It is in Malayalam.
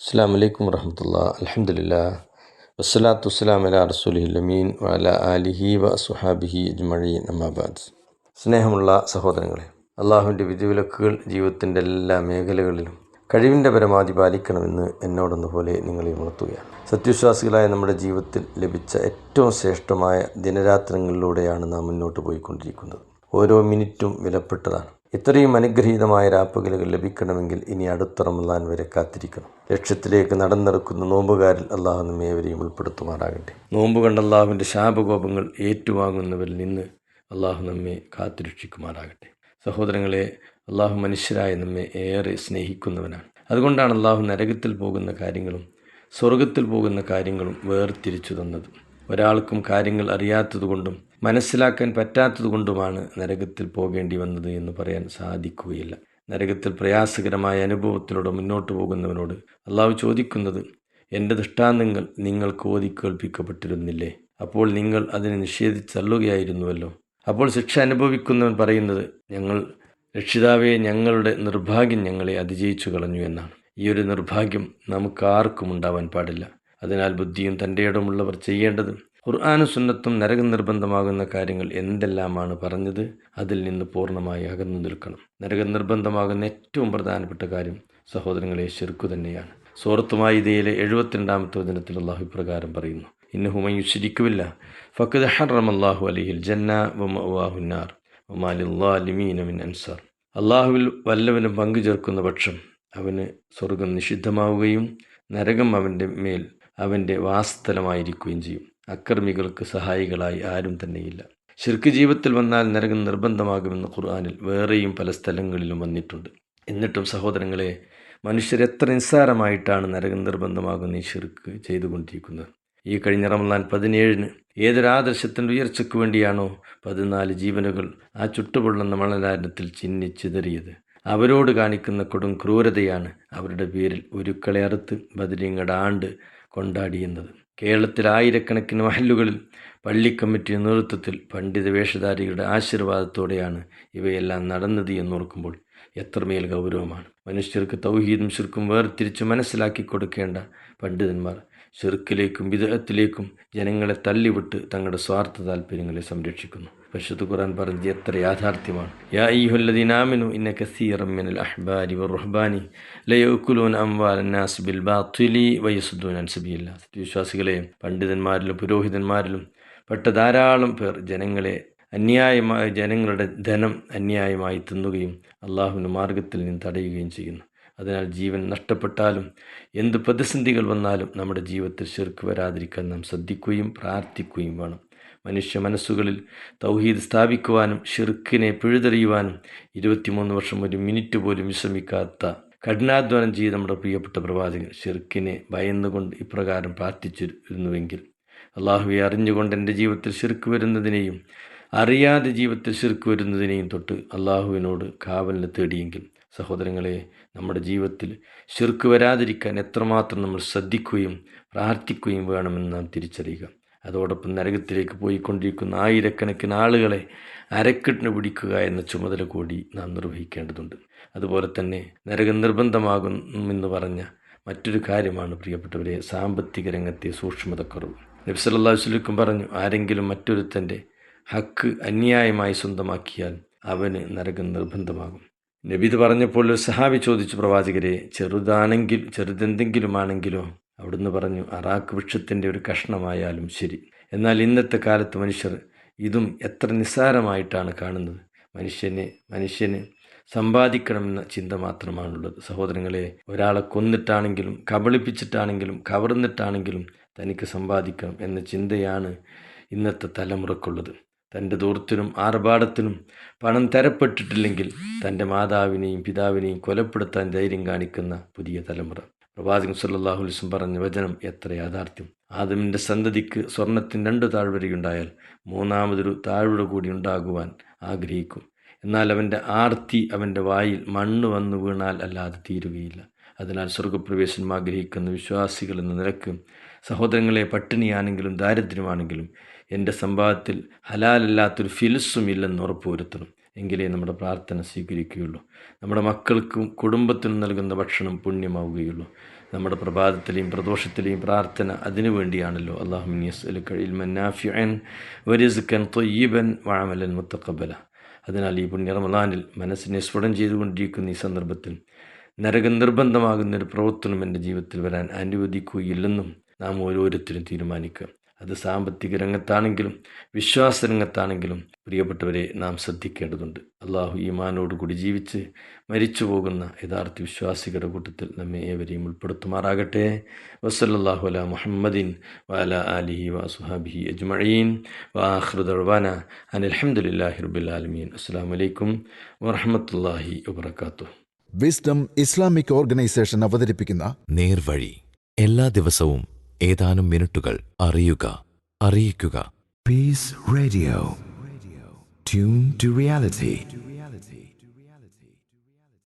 അസ്സാം വലൈക്കും വർഹമത്തുള്ള അലഹമുല്ല വസ്സലാത്തു വസ്സലാം അല റസൂലിമീൻ വല ആലിഹി വ സുഹാബിഹി അജ്മഴീൻ അമ്മാബാദ് സ്നേഹമുള്ള സഹോദരങ്ങളെ അള്ളാഹുവിന്റെ വിധിവിലക്കുകൾ ജീവിതത്തിന്റെ എല്ലാ മേഖലകളിലും കഴിവിന്റെ പരമാവധി പാലിക്കണമെന്ന് എന്നോടൊന്ന് പോലെ നിങ്ങളെ ഉണർത്തുകയാണ്. സത്യവിശ്വാസികളായ നമ്മുടെ ജീവിതത്തിൽ ലഭിച്ച ഏറ്റവും ശ്രേഷ്ഠമായ ദിനരാത്രങ്ങളിലൂടെയാണ് നാം മുന്നോട്ട് പോയിക്കൊണ്ടിരിക്കുന്നത്. ഓരോ മിനിറ്റും വിലപ്പെട്ടതാണ്. ഇത്രയും അനുഗ്രഹീതമായ രാപ്പകലുകൾ ലഭിക്കണമെങ്കിൽ ഇനി അടുത്ത റമദാൻ വരെ കാത്തിരിക്കണം. ലക്ഷ്യത്തിലേക്ക് നടന്നെടുക്കുന്ന നോമ്പുകാരിൽ അള്ളാഹു നമ്മേവരെയും ഉൾപ്പെടുത്തുമാറാകട്ടെ. നോമ്പ് കണ്ട അള്ളാഹുവിന്റെ ശാപകോപങ്ങൾ ഏറ്റുവാങ്ങുന്നവരിൽ നിന്ന് അള്ളാഹു നമ്മെ കാത്തുരക്ഷിക്കുമാറാകട്ടെ. സഹോദരങ്ങളെ അള്ളാഹു മനുഷ്യരായ നമ്മെ ഏറെ സ്നേഹിക്കുന്നവനാണ്. അതുകൊണ്ടാണ് അള്ളാഹു നരകത്തിൽ പോകുന്ന കാര്യങ്ങളും സ്വർഗത്തിൽ പോകുന്ന കാര്യങ്ങളും വേർതിരിച്ചു തന്നത്. ഒരാൾക്കും കാര്യങ്ങൾ അറിയാത്തതുകൊണ്ടും മനസ്സിലാക്കാൻ പറ്റാത്തതുകൊണ്ടുമാണ് നരകത്തിൽ പോകേണ്ടി വന്നത് എന്ന് പറയാൻ സാധിക്കുകയില്ല. നരകത്തിൽ പ്രയാസകരമായ അനുഭവത്തിലൂടെ മുന്നോട്ട് പോകുന്നവനോട് അള്ളാഹു ചോദിക്കുന്നത് എന്റെ ദൃഷ്ടാന്തങ്ങൾ നിങ്ങൾക്ക് ഓതി കേൾപ്പിക്കപ്പെട്ടിരുന്നില്ലേ? അപ്പോൾ നിങ്ങൾ അതിനെ നിഷേധിച്ചള്ളുകയായിരുന്നുവല്ലോ അപ്പോൾ ശിക്ഷ അനുഭവിക്കുന്നവൻ പറയുന്നത് ഞങ്ങൾ രക്ഷിതാവെ ഞങ്ങളുടെ നിർഭാഗ്യം ഞങ്ങളെ അതിജയിച്ചു കളഞ്ഞു എന്നാണ്. ഈ ഒരു നിർഭാഗ്യം നമുക്ക് ആർക്കും ഉണ്ടാവാൻ പാടില്ല. അതിനാൽ ബുദ്ധിയും തന്റെ ഇടമുള്ളവർ ചെയ്യേണ്ടത് ഖുർആാനും സുന്നത്തും നരക നിർബന്ധമാകുന്ന കാര്യങ്ങൾ എന്തെല്ലാമാണ് പറഞ്ഞത്? അതിൽ നിന്ന് പൂർണമായി അകന്നു നിൽക്കണം. നരക നിർബന്ധമാകുന്ന ഏറ്റവും പ്രധാനപ്പെട്ട കാര്യം സഹോദരങ്ങളെ ശിർക്കു തന്നെയാണ്. സൂറത്തുമായി ഇതയിലെ എഴുപത്തിരണ്ടാമത്തെ വചനത്തിൽ അള്ളാഹു ഇപ്രകാരം പറയുന്നു. ഇന്ന് ഹുമയു ശരിക്കുമില്ല ഫക്കത് ഹറം അള്ളാഹു അലിഹിൽ ജന്ന വമാഹുന്നാർ അള്ളാഹുവിൽ വല്ലവനും പങ്കു ചേർക്കുന്ന പക്ഷം അവന് സ്വർഗം നിഷിദ്ധമാവുകയും നരകം അവന്റെ മേൽ അവന്റെ വാസ്തലമായിരിക്കുകയും ചെയ്യും. അക്രമികൾക്ക് സഹായികളായി ആരും തന്നെയില്ല. ശിർക്ക് ജീവിതത്തിൽ വന്നാൽ നരകം നിർബന്ധമാകുമെന്ന് ഖുർആാനിൽ വേറെയും പല സ്ഥലങ്ങളിലും വന്നിട്ടുണ്ട്. എന്നിട്ടും സഹോദരങ്ങളെ മനുഷ്യരെത്ര നിസ്സാരമായിട്ടാണ് നരകം നിർബന്ധമാകുന്ന ഈ ശിർക്ക് ചെയ്തുകൊണ്ടിരിക്കുന്നത്. ഈ കഴിഞ്ഞ റമദാൻ പതിനേഴിന് ഏതൊരാദർശത്തിന്റെ ഉയർച്ചയ്ക്ക് വേണ്ടിയാണോ പതിനാല് ജീവനുകൾ ആ ചുട്ടുപൊള്ളുന്ന മണലാരണത്തിൽ ചിഹ്നിച്ചിതറിയത് അവരോട് കാണിക്കുന്ന കൊടും ക്രൂരതയാണ് അവരുടെ പേരിൽ ഉരുക്കളെ അറുത്ത് ബദരിങ്ങട ആണ്ട് കൊണ്ടാടിയെന്നത്. കേരളത്തിൽ ആയിരക്കണക്കിന് മഹല്ലുകളിൽ പള്ളിക്കമ്മിറ്റിയുടെ നേതൃത്വത്തിൽ പണ്ഡിത വേഷധാരികളുടെ ആശീർവാദത്തോടെയാണ് ഇവയെല്ലാം നടന്നത് എന്നോർക്കുമ്പോൾ എത്രമേൽ ഗൗരവമാണ്. മനുഷ്യർക്ക് തൗഹീദും ശുർക്കും വേർതിരിച്ച് മനസ്സിലാക്കി കൊടുക്കേണ്ട പണ്ഡിതന്മാർ ഷിർക്കിലേക്കും വിദഗത്തിലേക്കും ജനങ്ങളെ തള്ളിവിട്ട് തങ്ങളുടെ സ്വാർത്ഥ താല്പര്യങ്ങളെ സംരക്ഷിക്കുന്നു. പരിശുദ്ധ ഖുർആൻ പറഞ്ഞത് എത്ര യാഥാർത്ഥ്യമാണ്. യാ ഈഹുല്ലദീനാമിനു ഇന്ന കസീറം മിനൽ അഹ്ബാരി വറുഹ്ബാനി ലയക്കുലൂൻ അംവാൽ ബിൽ ബാത്തുലി വയസുദ്ദൂൻ അൻസബിയില്ല വിശ്വാസികളെ പണ്ഡിതന്മാരിലും പുരോഹിതന്മാരിലും പെട്ട ധാരാളം പേർ ജനങ്ങളെ അന്യായമായ ജനങ്ങളുടെ ധനം അന്യായമായി തിന്നുകയും അള്ളാഹുവിന്റെ മാർഗത്തിൽ നിന്ന് തടയുകയും ചെയ്യുന്നു. അതിനാൽ ജീവൻ നഷ്ടപ്പെട്ടാലും എന്ത് പ്രതിസന്ധികൾ വന്നാലും നമ്മുടെ ജീവിതത്തിൽ ശിർക്ക് വരാതിരിക്കാൻ നാം ശ്രദ്ധിക്കുകയും പ്രാർത്ഥിക്കുകയും വേണം. മനുഷ്യ മനസ്സുകളിൽ തൗഹീദ് സ്ഥാപിക്കുവാനും ഷിർക്കിനെ പിഴുതെറിയുവാനും ഇരുപത്തിമൂന്ന് വർഷം ഒരു മിനിറ്റ് പോലും വിശ്രമിക്കാത്ത കഠിനാധ്വാനം ചെയ്ത് നമ്മുടെ പ്രിയപ്പെട്ട പ്രവാചകൻ ഷിർക്കിനെ ഭയന്നുകൊണ്ട് ഇപ്രകാരം പ്രാർത്ഥിച്ചിരുന്നുവെങ്കിൽ അള്ളാഹുവെ അറിഞ്ഞുകൊണ്ട് എന്റെ ജീവിതത്തിൽ ഷിർക്ക് വരുന്നതിനെയും അറിയാതെ ജീവിതത്തിൽ ഷിർക്ക് വരുന്നതിനെയും തൊട്ട് അള്ളാഹുവിനോട് കാവലിനെ തേടിയെങ്കിൽ സഹോദരങ്ങളെ നമ്മുടെ ജീവിതത്തിൽ ശിർക്ക് വരാതിരിക്കാൻ എത്രമാത്രം നമ്മൾ ശ്രദ്ധിക്കുകയും പ്രാർത്ഥിക്കുകയും വേണമെന്ന് നാം തിരിച്ചറിയുക. അതോടൊപ്പം നരകത്തിലേക്ക് പോയിക്കൊണ്ടിരിക്കുന്ന ആയിരക്കണക്കിന് ആളുകളെ അരക്കെട്ടിന് പിടിക്കുക എന്ന ചുമതല കൂടി നാം നിർവഹിക്കേണ്ടതുണ്ട്. അതുപോലെ തന്നെ നരകം നിർബന്ധമാകുമെന്ന് പറഞ്ഞ മറ്റൊരു കാര്യമാണ് പ്രിയപ്പെട്ടവരെ സാമ്പത്തിക രംഗത്തെ സൂക്ഷ്മതക്കുറവ്. നബ്സല്ലാ വസ്ലിക്കും പറഞ്ഞു ആരെങ്കിലും മറ്റൊരുത്തന്റെ ഹക്ക് അന്യായമായി സ്വന്തമാക്കിയാൽ അവന് നരകം നിർബന്ധമാകും. നബിത് പറഞ്ഞപ്പോൾ സഹാബി ചോദിച്ചു പ്രവാചകരെ ചെറുതാണെങ്കിൽ ചെറുതെന്തെങ്കിലുമാണെങ്കിലോ? അവിടുന്ന് പറഞ്ഞു അറാക്ക് വൃക്ഷത്തിന്റെ ഒരു കഷ്ണമായാലും ശരി. എന്നാൽ ഇന്നത്തെ കാലത്ത് മനുഷ്യർ ഇതും എത്ര നിസ്സാരമായിട്ടാണ് കാണുന്നത്. മനുഷ്യന് മനുഷ്യന് സമ്പാദിക്കണമെന്ന ചിന്ത മാത്രമാണുള്ളത്. സഹോദരങ്ങളെ ഒരാളെ കൊന്നിട്ടാണെങ്കിലും കബളിപ്പിച്ചിട്ടാണെങ്കിലും കവർന്നിട്ടാണെങ്കിലും തനിക്ക് സമ്പാദിക്കണം എന്ന ചിന്തയാണ് ഇന്നത്തെ തലമുറക്കുള്ളത്. തന്റെ ദൂരത്തിനും ആർഭാടത്തിനും പണം തരപ്പെട്ടിട്ടില്ലെങ്കിൽ തന്റെ മാതാവിനെയും പിതാവിനെയും കൊലപ്പെടുത്താൻ ധൈര്യം കാണിക്കുന്ന പുതിയ തലമുറ. പ്രവാചകൻ സല്ലാഹു വസ്ലം പറഞ്ഞ വചനം എത്ര യാഥാർത്ഥ്യം. ആദമിന്റെ സന്തതിക്ക് സ്വർണത്തിന് രണ്ട് താഴ്വരയുണ്ടായാൽ മൂന്നാമതൊരു താഴ്വര കൂടി ഉണ്ടാകുവാൻ ആഗ്രഹിക്കും. എന്നാൽ അവന്റെ ആർത്തി അവന്റെ വായിൽ മണ്ണ് വന്നു വീണാൽ അല്ലാതെ തീരുകയില്ല. അതിനാൽ സ്വർഗപ്രവേശനം ആഗ്രഹിക്കുന്ന വിശ്വാസികൾ എന്ന നിലയ്ക്ക് സഹോദരങ്ങളെ പട്ടിണിയാണെങ്കിലും ദാരിദ്ര്യമാണെങ്കിലും എന്റെ സമ്പാദത്തിൽ ഹലാലല്ലാത്തൊരു ഫിലിസും ഇല്ലെന്ന് ഉറപ്പുവരുത്തണം. എങ്കിലേ നമ്മുടെ പ്രാർത്ഥന സ്വീകരിക്കുകയുള്ളൂ. നമ്മുടെ മക്കൾക്കും കുടുംബത്തിനും നൽകുന്ന ഭക്ഷണം പുണ്യമാവുകയുള്ളൂ. നമ്മുടെ പ്രഭാതത്തിലെയും പ്രദോഷത്തിലെയും പ്രാർത്ഥന അതിനു വേണ്ടിയാണല്ലോ അള്ളാഹു അതിനാൽ ഈ പുണ്യ റമദാനിൽ മനസ്സിനെ സ്ഫുടം ചെയ്തുകൊണ്ടിരിക്കുന്ന ഈ സന്ദർഭത്തിൽ നരകം നിർബന്ധമാകുന്ന ഒരു പ്രവർത്തനം എന്റെ ജീവിതത്തിൽ വരാൻ അനുവദിക്കുകയില്ലെന്നും നാം ഓരോരുത്തരും തീരുമാനിക്കുക. അത് സാമ്പത്തിക രംഗത്താണെങ്കിലും വിശ്വാസ രംഗത്താണെങ്കിലും പ്രിയപ്പെട്ടവരെ നാം ശ്രദ്ധിക്കേണ്ടതുണ്ട്. അള്ളാഹു ഈമാനോടുകൂടി ജീവിച്ച് മരിച്ചു പോകുന്ന യഥാർത്ഥ വിശ്വാസികളുടെ കൂട്ടത്തിൽ നമ്മെ ഏവരെയും ഉൾപ്പെടുത്തുമാറാകട്ടെ. വസല്ലാഹു അല മുഹമ്മദിൻ വാല അലിഹി വസുഹാബിഹി അജ്മഴീൻ വാഹൃദർവാന അനിൽഹമുല്ലാഹി റബുലാലമീൻ അസ്സാം വലൈക്കും വറഹമത്തല്ലാഹി വാത്തു വിസ്ഡം ഇസ്ലാമിക് ഓർഗനൈസേഷൻ അവതരിപ്പിക്കുന്ന നേർവഴി എല്ലാ ദിവസവും ഏതാനും മിനിറ്റുകൾ അറിയുക അറിയിക്കുക. Peace radio tune to reality